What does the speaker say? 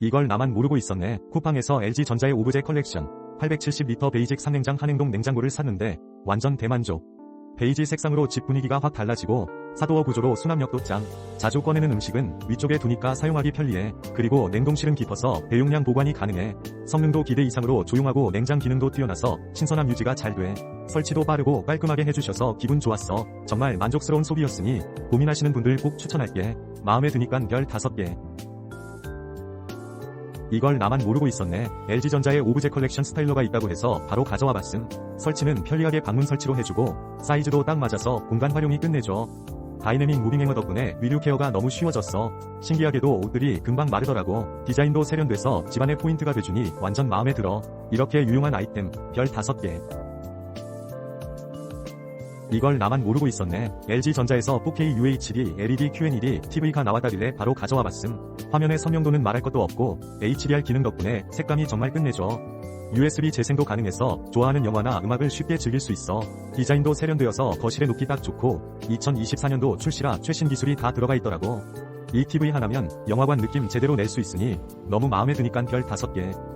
이걸 나만 모르고 있었네. 쿠팡에서 LG전자의 오브제 컬렉션 870리터 베이직 삼냉장 한행동 냉장고를 샀는데 완전 대만족. 베이지 색상으로 집 분위기가 확 달라지고 사도어 구조로 수납력도 짱. 자주 꺼내는 음식은 위쪽에 두니까 사용하기 편리해. 그리고 냉동실은 깊어서 대용량 보관이 가능해. 성능도 기대 이상으로 조용하고 냉장 기능도 뛰어나서 신선함 유지가 잘 돼. 설치도 빠르고 깔끔하게 해주셔서 기분 좋았어. 정말 만족스러운 소비였으니 고민하시는 분들 꼭 추천할게. 마음에 드니깐 별 5개. 이걸 나만 모르고 있었네. LG전자의 오브제 컬렉션 스타일러가 있다고 해서 바로 가져와 봤음. 설치는 편리하게 방문 설치로 해주고 사이즈도 딱 맞아서 공간 활용이 끝내줘. 다이내믹 무빙 행어 덕분에 위류 케어가 너무 쉬워졌어. 신기하게도 옷들이 금방 마르더라고. 디자인도 세련돼서 집안의 포인트가 돼주니 완전 마음에 들어. 이렇게 유용한 아이템 별 5개. 이걸 나만 모르고 있었네. LG전자에서 4K UHD, LED QNED, TV가 나왔다길래 바로 가져와 봤음. 화면의 선명도는 말할 것도 없고 HDR 기능 덕분에 색감이 정말 끝내줘. USB 재생도 가능해서 좋아하는 영화나 음악을 쉽게 즐길 수 있어. 디자인도 세련되어서 거실에 놓기 딱 좋고 2024년도 출시라 최신 기술이 다 들어가 있더라고. 이 TV 하나면 영화관 느낌 제대로 낼 수 있으니 너무 마음에 드니깐 별 5개.